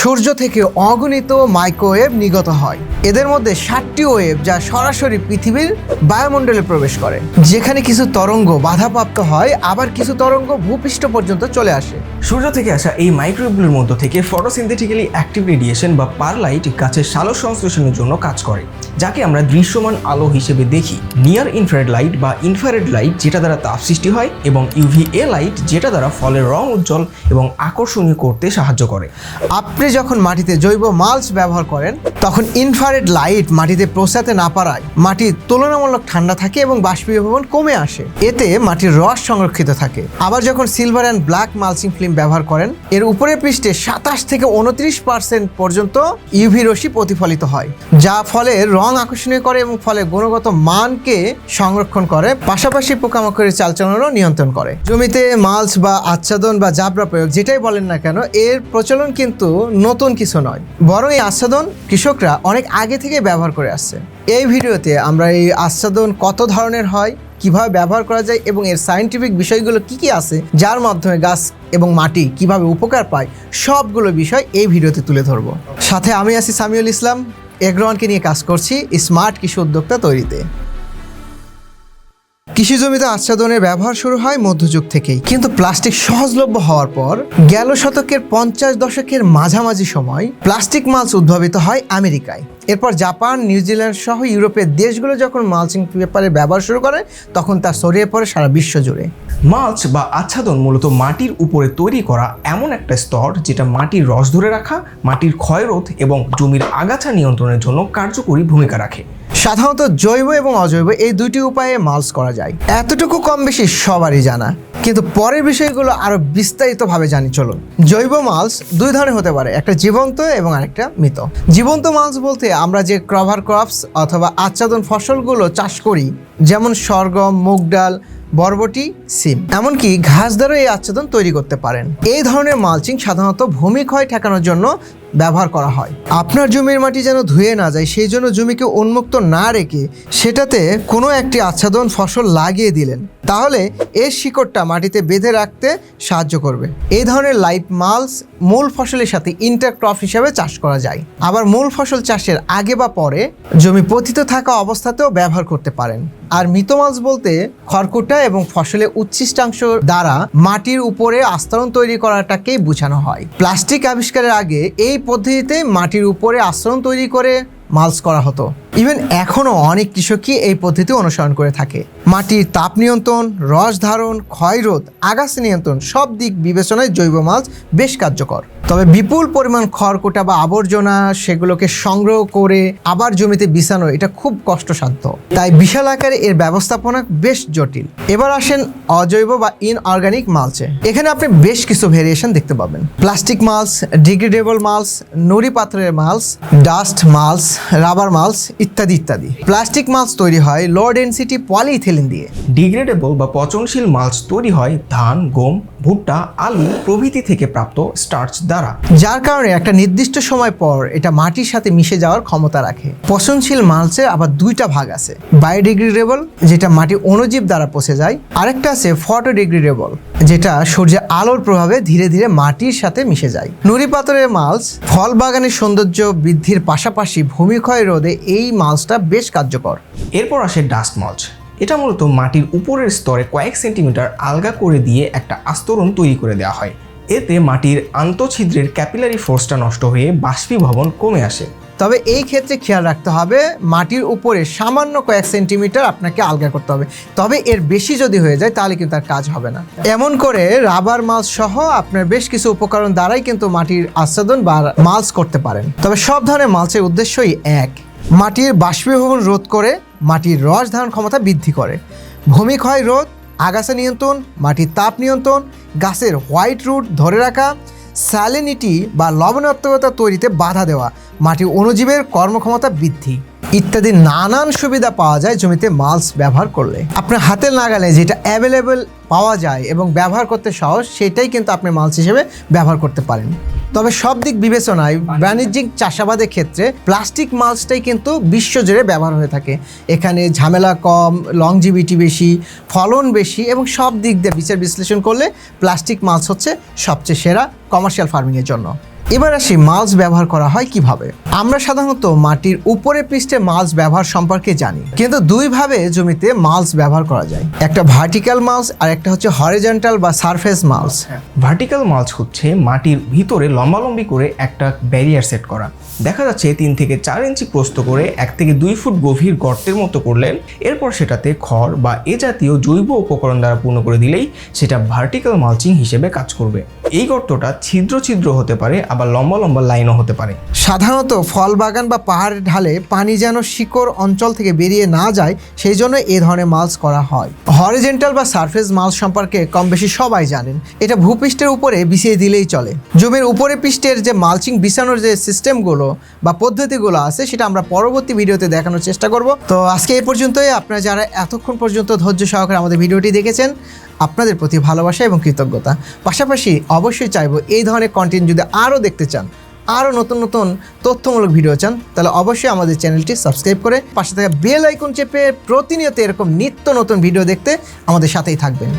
সূর্য থেকে অগণিত মাইক্রোওয়েভ নিগত হয়। এদের মধ্যে ষাটটি ওয়েভ যা সরাসরি পৃথিবীর বায়ুমণ্ডলে প্রবেশ করে। যেখানে কিছু তরঙ্গ বাধাপ্রাপ্ত হয় আবার কিছু তরঙ্গ ভূপৃষ্ঠ পর্যন্ত চলে আসে। সূর্য থেকে আসা এই মাইক্রোওয়েভগুলোর মধ্য থেকে ফটোসিনথেটিক্যালি অ্যাক্টিভ রেডিয়েশন বা পারলাইট গাছের সালো সংশ্লেষণের জন্য কাজ করে যাকে আমরা দৃশ্যমান আলো হিসেবে দেখি। নিয়ার ইনফ্রারেড লাইট বা ইনফ্রারেড লাইট যেটা দ্বারা তাপ সৃষ্টি হয় এবং ইউভিএ লাইট যেটা দ্বারা ফলের রং উজ্জ্বল এবং আকর্ষণীয় করতে সাহায্য করে। আপনি যখন মাটিতে জৈব মালচ ব্যবহার করেন, তখন ইনফ্রারেড লাইট মাটিতে পৌঁছাতে না পারায় মাটি তুলনামূলক ঠান্ডা থাকে এবং বাষ্পীভবন কমে আসে। এতে মাটির রস সংরক্ষিত থাকে। আবার যখন silver and black mulching film ব্যবহার করেন, এর উপরের পৃষ্ঠে সাতাশ থেকে উনত্রিশ পার্সেন্ট পর্যন্ত ইউভি রশ্মি প্রতিফলিত হয়, যা ফলে রং আকর্ষণীয় করে এবং ফলে গুণগত মানকে সংরক্ষণ করে, পাশাপাশি পোকামাকড়ের চালচলনও নিয়ন্ত্রণ করে। জমিতে মালচ বা আচ্ছাদন বা জাবরা প্রয়োগ, যেটাই বলেন না কেন, এর প্রচলন কিন্তু নতুন কিছু নয়, বরং এই আচ্ছাদন কৃষকরা অনেক আগে থেকে ব্যবহার করে আসছে। এই ভিডিওতে আমরা এই আচ্ছাদন কত ধরনের হয়, কীভাবে ব্যবহার করা যায় এবং এর সায়েন্টিফিক বিষয়গুলো কি কি আছে, যার মাধ্যমে গাছ এবং মাটি কীভাবে উপকার পায়, সবগুলো বিষয় এই ভিডিওতে তুলে ধরবো। সাথে আমি আছি সামিউল ইসলাম, এগ্রোয়ানকে নিয়ে কাজ করছি স্মার্ট কৃষি উদ্যোক্তা তৈরিতে। কৃষি জমিতে আচ্ছাদনের ব্যবহার শুরু হয় মধ্যযুগ থেকেই। কিন্তু প্লাস্টিক সহজলভ্য হওয়ার পর, গেল শতকের পঞ্চাশ দশকের মাঝামাঝি সময় প্লাস্টিক মালস উদ্ভাবিত হয় আমেরিকায়। এরপর জাপান নিউজিল্যান্ড সহ ইউরোপের দেশগুলো যখন মালচিং পেপারের ব্যবহার শুরু করে, তখন তা ছড়িয়ে পড়ে সারা বিশ্ব জুড়ে। মালচ বা আচ্ছাদন মূলত মাটির উপরে তৈরি করা এমন একটা স্তর যেটা মাটির রস ধরে রাখা, মাটির ক্ষয়রোধ এবং জমির আগাছা নিয়ন্ত্রণের জন্য কার্যকরী ভূমিকা রাখে। সাধারণত জৈব এবং অজৈব এই দুইটি উপায়ে মালচ করা যায়। এতটুকু কম বেশি সবারই জানা। কিন্তু পরের বিষয়গুলো আরও বিস্তারিতভাবে জানি, চলুন। জৈব মালস দুই ধরনের হতে পারে, একটা জীবন্ত এবং আরেকটা মৃত। জীবন্ত মালচ বলতে আমরা যে ক্রভার ক্রপস অথবা আচ্ছাদন ফসলগুলো চাষ করি, যেমন সরগম, মুগ ডাল বরবটি, সিম। এমনকি ঘাস দ্বারা এই আচ্ছাদন তৈরি করতে পারেন। এই ধরনের মালচিং সাধারণত ভূমি ক্ষয় ঠেকানোর জন্য ব্যবহার করা হয়। আপনার জমির মাটি যেন ধুয়ে না যায়, সেই জন্য জমিকে উন্মুক্ত না রেখে সেটাতে কোনো একটি আচ্ছাদন ফসল লাগিয়ে দিলেন। তাহলে এর শিকড়টা মাটিতে বেঁধে রাখতে সাহায্য করবে। এই ধরনের লাইফ মালস মূল ফসলের সাথে ইন্টারক্রপ হিসাবে চাষ করা যায়। আবার মূল ফসল চাষের আগে বা পরে জমি পতিত থাকা অবস্থাতেও ব্যবহার করতে পারেন। আর মৃত মাছ বলতে খড়কুটা এবং ফসলের উচ্ছিষ্টাংশ দ্বারা মাটির উপরে আস্তরণ তৈরি করাটাকেই বোঝানো হয়। প্লাস্টিক আবিষ্কারের আগে এই পদ্ধতিতে মাটির উপরে আশ্রম তৈরি করে মালস করা হতো। ইভেন এখনও অনেক কৃষকই এই পদ্ধতি অনুসরণ করে থাকে। মাটির তাপ নিয়ন্ত্রণ, রস ধারণ ক্ষয়রোধ আগাছা নিয়ন্ত্রণ সব দিক বিবেচনায় জৈব মাছ বেশ কার্যকর। তবে বিপুল পরিমাণ খড়কুটা বা আবর্জনা সেগুলোকে সংগ্রহ করে আবার জমিতে বিছানো এটা খুব কষ্টসাধ্য। তাই বিশাল আকারে এর ব্যবস্থাপনা বেশ জটিল। এবার আসেন অজৈব বা ইনঅর্গানিক মালচে। এখানে আপনি বেশ কিছু ভেরিয়েশন দেখতে পাবেন। প্লাস্টিক মালস ডিগ্রেডেবল মালস নুড়ি পাত্রের mulches dust mulches rubber mulches ইত্যাদি ইত্যাদি। প্লাস্টিক মালস তৈরি হয় লো ডেন্সিটি পলিইথিলিন দিয়ে। ডিগ্রেডেবল বা পচনশীল মালচ তৈরি হয় ধান গম ভুট্টা আলু প্রভৃতি থেকে প্রাপ্ত স্টার্চ দ্বারা। যার কারণে একটা নির্দিষ্ট সময় পর এটা মাটির সাথে মিশে যাওয়ার ক্ষমতা রাখে। পচনশীল মালচে আবার দুইটা ভাগ আছে বায়োডিগ্রেডেবল যেটা মাটি অণুজীব দ্বারা পচে যায় আরেকটা আছে ফটোডিগ্রেডেবল যেটা সূর্যের আলোর প্রভাবে ধীরে ধীরে মাটির সাথে মিশে যায়। নুড়ি পাথরের মালচ ফল বাগানের সৌন্দর্য বৃদ্ধির পাশাপাশি ভূমিক্ষয় রোধে এই মালচটা বেশ কার্যকর। এরপর আসে ডাস্ট মালচ। এটা মূলত মাটির উপরের স্তরে কয়েক সেন্টিমিটার আলগা করে দিয়ে একটা আস্তরণ তৈরি করে দেওয়া হয়। এতে মাটির আন্তঃছিদ্রের ক্যাপিলারি ফোর্সটা নষ্ট হয়ে বাষ্পীভবন কমে আসে। তবে এই ক্ষেত্রে খেয়াল রাখতে হবে, মাটির উপরে সামান্য কয়েক সেন্টিমিটার আপনাকে আলগা করতে হবে। তবে এর বেশি যদি হয়ে যায়, তাহলে কিন্তু তার কাজ হবে না। এমন করে রাবার মালচ সহ আপনার বেশ কিছু উপকরণ দ্বারাই কিন্তু মাটির আচ্ছাদন বা মালচ করতে পারেন। তবে সব ধরনের মালচের উদ্দেশ্যই এক। মাটির বাষ্পীভবন রোধ করে মাটির রস ধারণ ক্ষমতা বৃদ্ধি করে। ভূমি ক্ষয় রোধ, আগাছা নিয়ন্ত্রণ, মাটির তাপ নিয়ন্ত্রণ, গাছের হোয়াইট রুট ধরে রাখা, স্যালিনিটি বা লবণাত্মকতা তৈরিতে বাধা দেওয়া, মাটির অণুজীবের কর্মক্ষমতা বৃদ্ধি। ইত্যাদি নানান সুবিধা পাওয়া যায় জমিতে মালস ব্যবহার করলে। আপনার হাতের নাগালে যেটা অ্যাভেলেবেল পাওয়া যায় এবং ব্যবহার করতে সহজ, সেটাই কিন্তু আপনি মালস হিসেবে ব্যবহার করতে পারেন। তবে সব দিক বিবেচনায় বাণিজ্যিক চাষাবাদের ক্ষেত্রে প্লাস্টিক মালসটাই কিন্তু বিশ্বজুড়ে ব্যবহার হয়ে থাকে। এখানে ঝামেলা কম লংজিভিটি বেশি, ফলন বেশি এবং সব দিক দিয়ে বিচার বিশ্লেষণ করলে প্লাস্টিক মালস হচ্ছে সবচেয়ে সেরা কমার্শিয়াল ফার্মিংয়ের জন্য। এবার আসি মালস ব্যবহার করা হয় কীভাবে? আমরা সাধারণত মাটির উপরে পৃষ্ঠে মালস ব্যবহার সম্পর্কে জানি, কিন্তু দুইভাবে জমিতে মালস ব্যবহার করা যায়। একটা ভার্টিক্যাল মালস আর একটা হচ্ছে হরিজন্টাল বা সারফেস মালস ভার্টিক্যাল মালচ হচ্ছে মাটির ভিতরে লম্বালম্বি করে একটা ব্যারিয়ার সেট করা। দেখা যাচ্ছে তিন থেকে চার ইঞ্চি প্রস্ত করে এক থেকে দুই ফুট গভীর গর্তের মতো করলেন। এরপর সেটাতে খড় বা এ জাতীয় জৈব উপকরণ দ্বারা পূর্ণ করে দিলেই সেটা ভার্টিক্যাল মালচিং হিসেবে কাজ করবে। এই গর্তটা ছিদ্র ছিদ্র হতে পারে আবার লম্বা লম্বা লাইনও হতে পারে। সাধারণত ফল বাগান বা পাহাড়ের ঢালে পানি যেন শিকড় অঞ্চল থেকে বেরিয়ে না যায়, সেই জন্য এ ধরনের মালস করা হয়। হরিজেন্টাল বা সারফেস মালস সম্পর্কে কম বেশি সবাই জানেন। এটা ভূপৃষ্ঠের উপরে বিছিয়ে দিলেই চলে। জমির উপরে পৃষ্ঠের যে মালচিং বিছানোর যে সিস্টেমগুলো বা পদ্ধতিগুলো আছে, সেটা আমরা পরবর্তী ভিডিওতে দেখানোর চেষ্টা করব। তো আজকে এই পর্যন্তই। আপনারা যারা এতক্ষণ পর্যন্ত ধৈর্য সহকারে আমাদের ভিডিওটি দেখেছেন আপনাদের প্রতি ভালোবাসা এবং কৃতজ্ঞতা। পাশাপাশি অবশ্যই চাইব এই ধরনের কন্টেন্ট যদি আরও দেখতে চান, আরও নতুন নতুন তথ্যমূলক ভিডিও চান, তাহলে অবশ্যই আমাদের চ্যানেলটি সাবস্ক্রাইব করে পাশে থাকা বেল আইকন চেপে প্রতিনিয়ত এরকম নিত্য নতুন ভিডিও দেখতে আমাদের সাথেই থাকবেন।